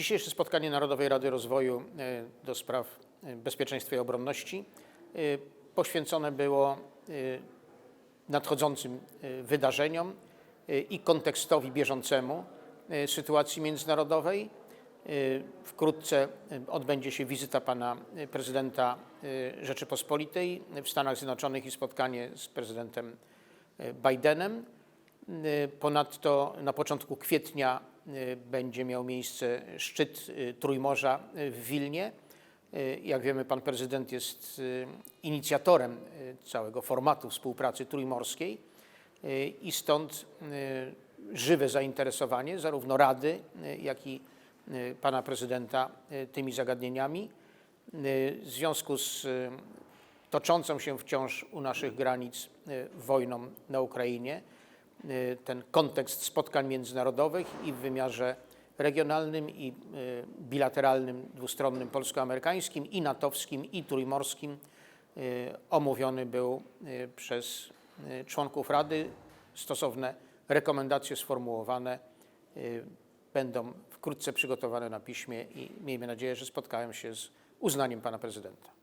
Dzisiejsze spotkanie Narodowej Rady Rozwoju e, do spraw e, bezpieczeństwa i obronności e, poświęcone było nadchodzącym wydarzeniom i kontekstowi bieżącemu sytuacji międzynarodowej. Wkrótce odbędzie się wizyta pana prezydenta Rzeczypospolitej w Stanach Zjednoczonych i spotkanie z prezydentem Bidenem. E, Ponadto na początku kwietnia e, będzie miał miejsce szczyt e, Trójmorza w Wilnie. Jak wiemy, pan prezydent jest inicjatorem całego formatu współpracy trójmorskiej i stąd żywe zainteresowanie zarówno Rady, jak i pana prezydenta tymi zagadnieniami. W związku z toczącą się wciąż u naszych granic wojną na Ukrainie, ten kontekst spotkań międzynarodowych i w wymiarze regionalnym i e, bilateralnym, dwustronnym polsko-amerykańskim i natowskim i trójmorskim e, omówiony był przez członków Rady. Stosowne rekomendacje sformułowane będą wkrótce przygotowane na piśmie i miejmy nadzieję, że spotkają się z uznaniem pana prezydenta.